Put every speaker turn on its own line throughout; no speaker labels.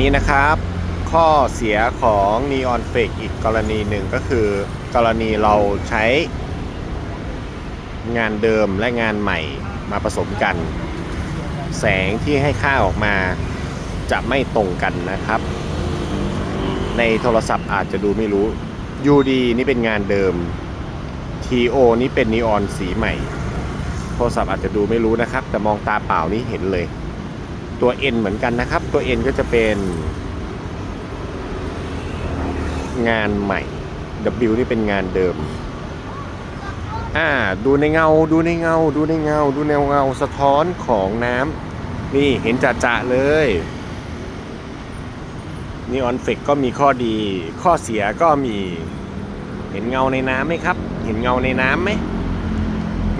นี้นะครับ ข้อเสียของ Neon Fake อีกกรณีหนึ่งก็คือ กรณีเราใช้งานเดิมและงานใหม่มาผสมกัน แสงที่ให้ค่าออกมาจะไม่ตรงกันนะครับ ในโทรศัพท์อาจจะดูไม่รู้ UD นี่เป็นงานเดิม TO นี่เป็นนีออนสีใหม่ โทรศัพท์อาจจะดูไม่รู้นะครับ แต่มองตาเปล่านี่เห็นเลย ตัว N เหมือนกันนะครับ ตัว N ก็จะเป็นงานใหม่ W นี่เป็นงานเดิม อ่า ดูในเงา ดูในเงา ดูในเงา ดูแนวเงาสะท้อนของน้ำนี่เห็นจะๆเลยนีออนเฟกก็มีข้อดี ข้อเสียก็มี เห็นเงาในน้ำไหมครับ เห็นเงาในน้ำไหม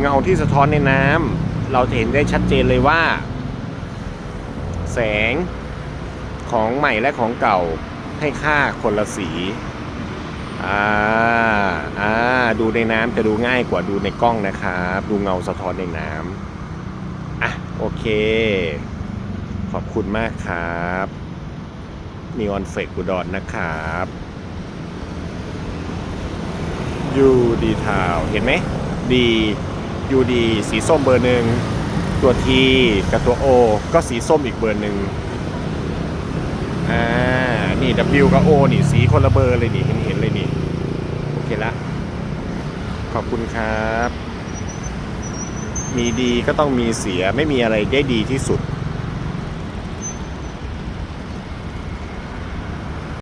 เงาที่สะท้อนในน้ำ เราจะเห็นได้ชัดเจนเลยว่า แสงของใหม่และของเก่าให้ค่าคนละสีอ่าอ่าดูในน้ำจะดูง่ายกว่าดูในกล้องนะครับ ดูเงาสะท้อนในน้ำอะโอเค ขอบคุณมากครับนีออนเฟกอุดรนะครับยูดีทาวเห็นไหมดียูดีสีส้มเบอร์หนึ่ง ตัวทีกับตัวโอก็สีส้มอีกเบอร์หนึ่งอ่า นี่ W กับ O นี่สีคนละเบอร์เลยนี่ เห็นเห็นเลยนี่ โอเคละ ขอบคุณครับ มีดีก็ต้องมีเสียไม่มีอะไรได้ดีที่สุด